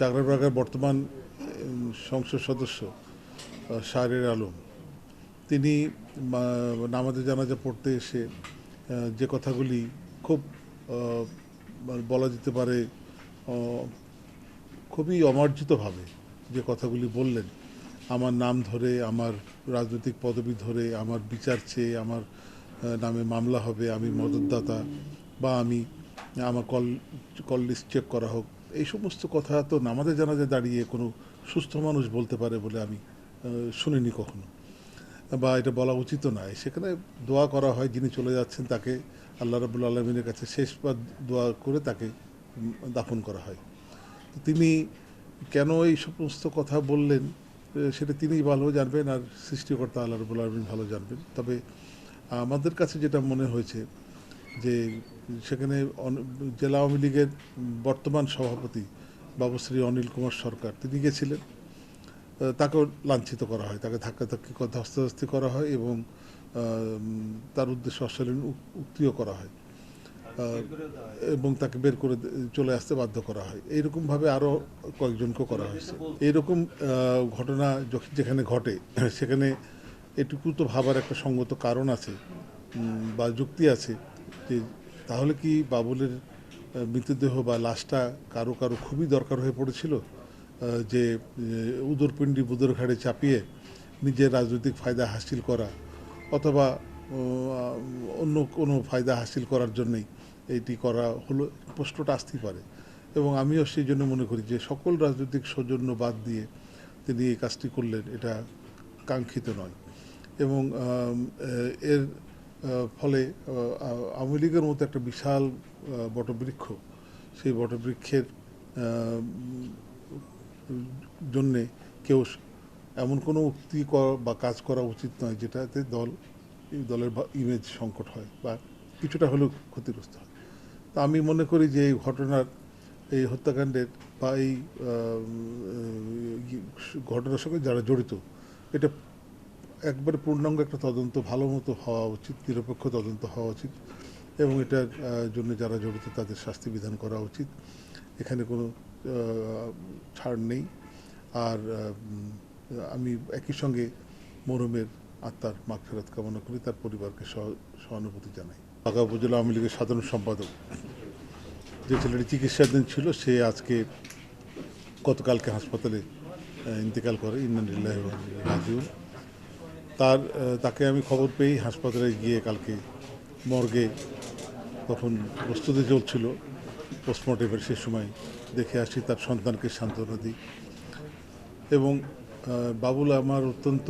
চাকরাবাগার বর্তমান সংসদ সদস্য শাহরের আলম। তিনি নামাজে জানাজা পড়তে এসে যে কথাগুলি খুব বলা যেতে পারে খুবই অমার্জিতভাবে যে কথাগুলি বললেন। আমার নাম ধরে, আমার রাজনৈতিক পদবি ধরে, আমার বিচার চেয়ে আমার নামে মামলা হবে, আমি মদতদাতা, বা আমি, আমার কল কল লিস্ট চেক করা হোক এই সমস্ত কথা তো নামাজে জানাজে দাঁড়িয়ে কোনো সুস্থ মানুষ বলতে পারে বলে আমি শুনিনি কখনো। বা এটা বলা উচিত নয়। সেখানে দোয়া করা হয়, যিনি চলে যাচ্ছেন তাকে আল্লাহ রাবুল আলমিনের কাছে শেষবার দোয়া করে তাকে দাফন করা হয়। তিনি কেন এই সমস্ত কথা বললেন সেটা তিনিই ভালো জানবেন আর সৃষ্টিকর্তা আল্লাহ রবুল আলমিন ভালো জানবেন। তবে আমাদের কাছে যেটা মনে হয়েছে যে সেখানে জেলা আওয়ামী লীগের বর্তমান সভাপতি বাবুশ্রী অনিল কুমার সরকার তিনি গেছিলেন। তাকেও লাঞ্ছিত করা হয় তাকে ধাক্কাধাক্কি ধস্তাধস্তি করা হয় এবং তার উদ্দেশ্যে অশালীন উক- উক্তিও করা হয়। এবং তাকে বের করে চলে আসতে বাধ্য করা হয়। এইরকমভাবে আরও কয়েকজনকেও করা হয়েছে। এইরকম ঘটনা যখ- যেখানে ঘটে সেখানে এটুকু তো ভাবার একটা সঙ্গত কারণ আছে বা যুক্তি আছে যে তাহলে কি বাবুলের মৃতদেহ বা লাশটা কারও কারও খুবই দরকার হয়ে পড়েছিল? যে উদরপিণ্ডি বুদর ঘাড়ে চাপিয়ে নিজের রাজনৈতিক ফায়দা হাসিল করা অথবা অন্য কোনো ফায়দা হাসিল করার জন্যই এইটি করা হলো, প্রশ্নটা আসতেই পারে। এবং আমিও সেই জন্য মনে করি যে, সকল রাজনৈতিক সৌজন্য বাদ দিয়ে তিনি এই কাজটি করলেন, এটা কাঙ্ক্ষিত নয়। এবং এর ফলে আওয়ামী লীগের মতো একটা বিশাল বটবৃক্ষ সেই বটবৃক্ষের জন্যে কেউ এমন কোনো উক্তি বা কাজ করা উচিত নয় যেটাতে দল, দলের ইমেজ সংকট হয় বা কিছুটা হলেও ক্ষতিগ্রস্ত হয়। তা আমি মনে করি যে এই ঘটনার, এই হত্যাকাণ্ডের বা এই, ঘটনার সঙ্গে যারা জড়িত, এটা একবারে পূর্ণাঙ্গ একটা তদন্ত, ভালো মতো হওয়া উচিত, নিরপেক্ষ তদন্ত হওয়া উচিত এবং এটার জন্য যারা জড়িত তাদের শাস্তি বিধান করা উচিত। এখানে কোনো ছাড় নেই। আর আমি একই সঙ্গে মরমের আত্মার মাগফেরত কামনা করি, তার পরিবারকে সহ- সহানুভূতি জানাই। ঢাকা উপজেলা আওয়ামী লীগের সাধারণ সম্পাদক যে ছেলেটি চিকিৎসাধীন ছিল, সে আজকে গতকালকে হাসপাতালে ইন্তেকাল করে। ইন্নানিল্লাহ রাজিউল তার তাকে আমি খবর পেয়েই হাসপাতালে গিয়ে কালকে মর্গে তখন প্রস্তুতি চলছিল। পোস্টমর্টেমের সে সময় দেখে আসি তার সন্তানকে সান্ত্বনা দিই। এবং বাবুল আমার অত্যন্ত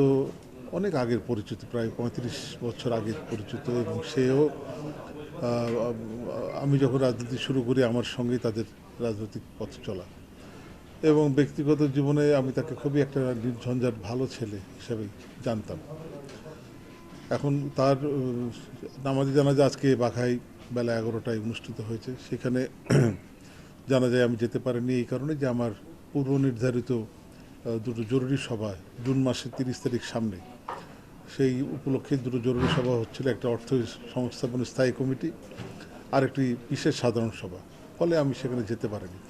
অনেক আগের পরিচিত, প্রায় পঁয়ত্রিশ বছর আগের পরিচিত এবং সেও আমি যখন রাজনীতি শুরু করি আমার সঙ্গেই তাদের রাজনৈতিক পথ চলা। এবং ব্যক্তিগত জীবনে আমি তাকে খুবই একটা নির্ঝঞ্ঝাট ভালো ছেলে হিসেবে জানতাম। এখন তার নামাজি জানাজা আজকে বাঘাই বেলা এগারোটায় অনুষ্ঠিত হয়েছে। সেখানে জানা যায় আমি যেতে পারিনি এই কারণে যে আমার পূর্ব নির্ধারিত দুটো জরুরি সভা জুন মাসের তিরিশ তারিখ সামনে। সেই উপলক্ষে দুটো জরুরি সভা হচ্ছিল, একটা অর্থ সংস্থাপন স্থায়ী কমিটি আর একটি বিশেষ সাধারণ সভা। ফলে আমি সেখানে যেতে পারিনি।